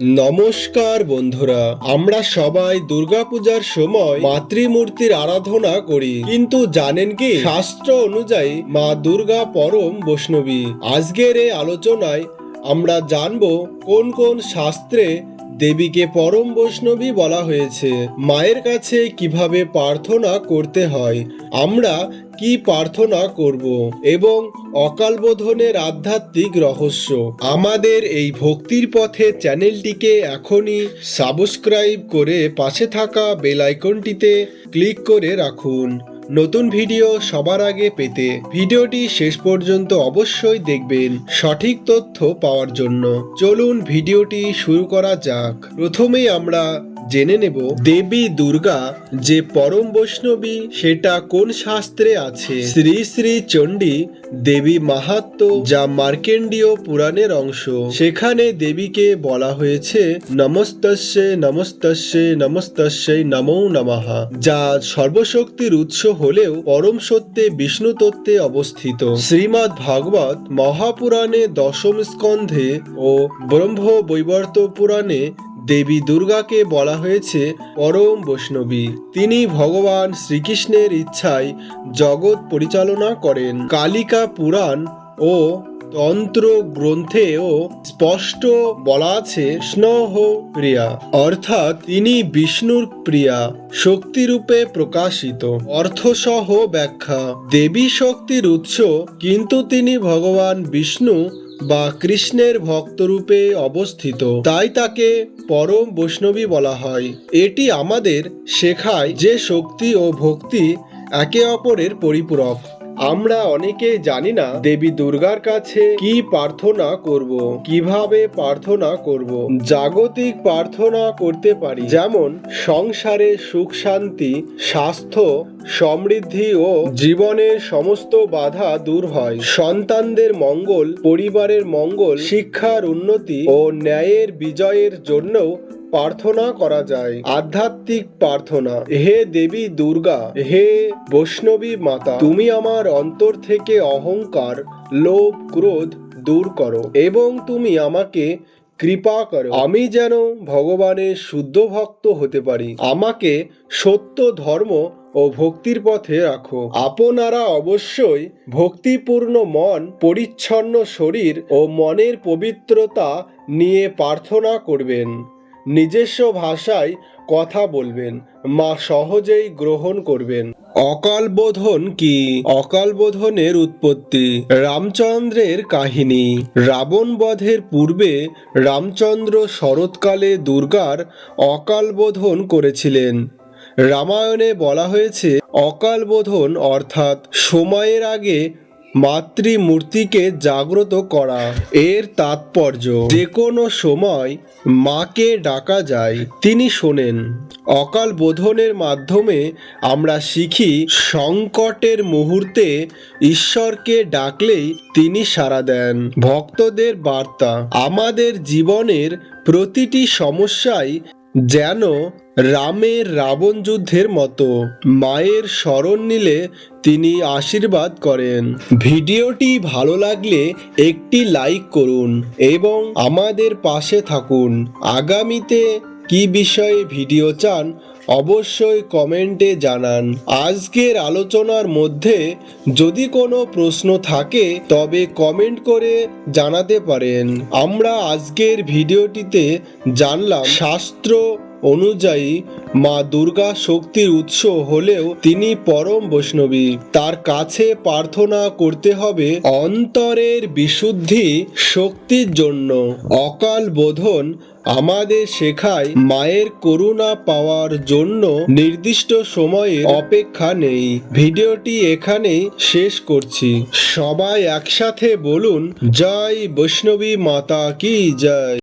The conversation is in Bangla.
নমস্কার বন্ধুরা, আমরা সবাই দুর্গাপূজার সময় মাতৃমূর্তির আরাধনা করি। কিন্তু জানেন কি, শাস্ত্র অনুযায়ী মা দুর্গা পরম বৈষ্ণবী। আজকের এই আলোচনায় আমরা জানব কোন কোন শাস্ত্রে দেবীকে পরম বৈষ্ণবী বলা হয়েছে। মায়ের কাছে কীভাবে প্রার্থনা করতে হয়, আমরা কি প্রার্থনা করব এবং অকালবোধনের আধ্যাত্মিক রহস্য। আমাদের এই ভক্তির পথে চ্যানেলটিকে এখনই সাবস্ক্রাইব করে পাশে থাকা বেল আইকনটিতে ক্লিক করে রাখুন। নতুন ভিডিও সবার আগে পেতে ভিডিওটি শেষ পর্যন্ত অবশ্যই দেখবেন সঠিক তথ্য পাওয়ার জন্য। চলুন ভিডিওটি শুরু করা যাক। প্রথমেই আমরা জেনে নেব, দেবী দুর্গা যে পরম বৈষ্ণবী, সেটা কোন শাস্ত্রে আছে? শ্রী শ্রী চণ্ডী, দেবী মাহাত্ম, যা মার্কেন্ডীয় পুরাণের অংশ। সেখানে দেবীকে বলা হয়েছে, নমস্তস্যে নমস্তস্যে নমস্তস্যে নমো নমঃ যা সর্বশক্তির উৎস হলেও পরম সত্যে বিষ্ণু তত্ত্বে অবস্থিত। শ্রীমৎ ভাগবত মহাপুরাণে দশম স্কন্ধে ও ব্রহ্ম বৈবর্ত পুরাণে দেবী দুর্গাকে বলা হয়েছে পরম বৈষ্ণবী। তিনি ভগবান শ্রীকৃষ্ণের ইচ্ছায় জগৎ পরিচালনা করেন। কালিকা পুরাণ ও তন্ত্র গ্রন্থেও স্পষ্ট বলা আছে স্নহ প্রিয়া অর্থাৎ তিনি বিষ্ণুর প্রিয়া শক্তিরূপে প্রকাশিত। অর্থসহ ব্যাখ্যা, দেবী শক্তির উৎস, কিন্তু তিনি ভগবান বিষ্ণু বা কৃষ্ণের ভক্তরূপে অবস্থিত। তাই তাকে পরম বৈষ্ণবী বলা হয়। এটি আমাদের শেখায় যে শক্তি ও ভক্তি একে অপরের পরিপূরক। আমরা অনেকে জানি না দেবী দুর্গার কাছে কি প্রার্থনা করব, কীভাবে প্রার্থনা করব, জাগতিক প্রার্থনা করতে পারি। যেমন সংসারে সুখ শান্তি, স্বাস্থ্য সমৃদ্ধি ও জীবনের সমস্ত বাধা দূর হয়। সন্তানদের মঙ্গল, পরিবারের মঙ্গল, শিক্ষার উন্নতি ও ন্যায়ের বিজয়ের জন্যও প্রার্থনা করা যায়। আধ্যাত্মিক প্রার্থনা। হে দেবী দুর্গা, হে বৈষ্ণবী মাতা, তুমি আমার অন্তর থেকে অহংকার, লোভ, ক্রোধ দূর করো এবং তুমি আমাকে কৃপা করো। আমি যেন ভগবানের শুদ্ধ ভক্ত হতে পারি। আমাকে সত্য ধর্ম ও ভক্তির পথে রাখো। আপনারা অবশ্যই ভক্তিপূর্ণ মন, পরিচ্ছন্ন শরীর ও মনের পবিত্রতা নিয়ে প্রার্থনা করবেন। নিজস্ব ভাষায় কথা বলবেন। মা সহজেই গ্রহণ করবেন। অকাল বোধন কি? অকাল বোধনের উৎপত্তি। রামচন্দ্রের কাহিনী। রাবণ বধের পূর্বে রামচন্দ্র শরৎকালে দুর্গার অকাল বোধন করেছিলেন। রামায়ণে বলা হয়েছে, অকাল বোধন অর্থাৎ সময়ের আগে মাতৃমূর্তিকে জাগ্রত করা এর তাৎপর্য। যে কোনো সময় মাকে ডাকা যায়। তিনি শোনেন, অকাল বোধনের মাধ্যমে আমরা শিখি, সংকটের মুহূর্তে ঈশ্বরকে ডাকলেই তিনি সাড়া দেন। ভক্তদের বার্তা, আমাদের জীবনের প্রতিটি সমস্যায় যেন রামের রাবণ যুদ্ধের মতো মায়ের স্মরণ নিলে তিনি আশীর্বাদ করেন। ভিডিওটি ভালো লাগলে একটি লাইক করুন এবং আমাদের পাশে থাকুন। আগামীতে কি বিষয়ে ভিডিও চান অবশ্যই কমেন্টে জানান। আজকের আলোচনার মধ্যে যদি কোনো প্রশ্ন থাকে, তবে কমেন্ট করে জানাতে পারেন। আমরা আজকের ভিডিওটিতে জানলাম, শাস্ত্র অনুযায়ী মা দুর্গা শক্তির উৎস হলেও তিনি পরম বৈষ্ণবী। তার কাছে প্রার্থনা করতে হবে অন্তরের বিশুদ্ধি শক্তির জন্য। অকাল বোধন আমাদের শেখায় মায়ের করুণা পাওয়ার জন্য নির্দিষ্ট সময়ে অপেক্ষা নেই। ভিডিওটি এখানেই শেষ করছি। সবাই একসাথে বলুন, জয় বৈষ্ণবী মাতা কি জয়?